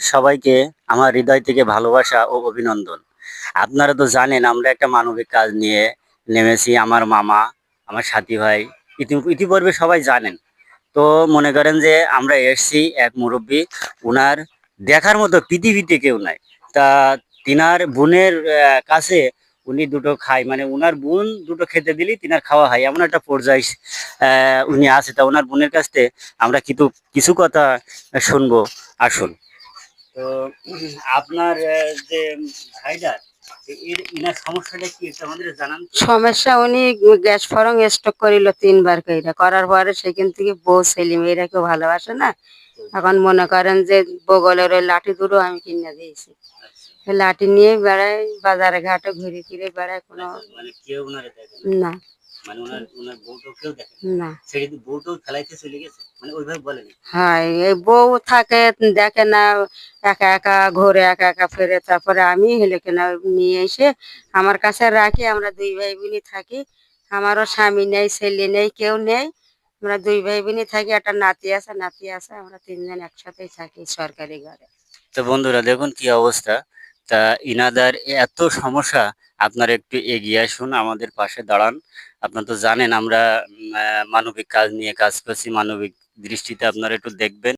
সবাইকে আমার হৃদয় থেকে ভালোবাসা ও অভিনন্দন। আপনারা তো জানেন, আমরা একটা মানবিক কাজ নিয়ে নেমেছি, আমার মামা, আমার সাথী ভাই, ইতি- ইতিপূর্বে সবাই জানেন। তো মনে করেন যে আমরা এসছি এক মুরব্বী, উনার দেখার মতো পৃথিবীতে কেউ নাই। তা তিনার বোনের কাছে উনি দুটো খায় মানে উনার বোন দুটো খেতে দিলি তিনার খাওয়া হয়। এমন একটা পর্যায়ে উনি আছে তা ওনার বোনের কাছ থেকে আমরা কিন্তু কিছু কথা শুনব। আসুন। তো, আপনার যে জানান সমস্যা, উনি গ্যাস ফরং স্টক করিল তিনবার করার পরে সেখান থেকে বউ, ছেলে মেয়েরা কেউ ভালোবাসে না। এখন মনে করেন যে বগলের ওই লাঠি দুটো আমি কিনে দিয়েছি। লাঠি নিয়ে বেড়াই বাজারে ঘাটে ঘুরে ফিরে বেড়াই কোনো মানে না? মানে না? মানে ওইভাবে বলেনি হয় এই বউ থাকে দেখে না একা একা ঘুরে একা একা ফেরে। তারপরে আমি হেলে কেনা নিয়ে এসে আমার কাছে রাখি আমরা দুই ভাই বোনই থাকি। আমারও স্বামী নেই ছেলে নেই কেউ নেই। আমরা দুই ভাই বোনই থাকি, একটা নাতি আছে নাতি আছে, আমরা তিনজন একসাথেই থাকি সরকারি ঘরে। তো বন্ধুরা, দেখুন কি অবস্থা। তা ইনাদার এত সমস্যা, আপনারা একটু এগিয়ে আসুন, আমাদের পাশে দাঁড়ান। আপনারা তো জানেন, আমরা মানবিক কাজ নিয়ে কাজ করছি, মানবিক দৃষ্টিতে আপনারা একটু দেখবেন।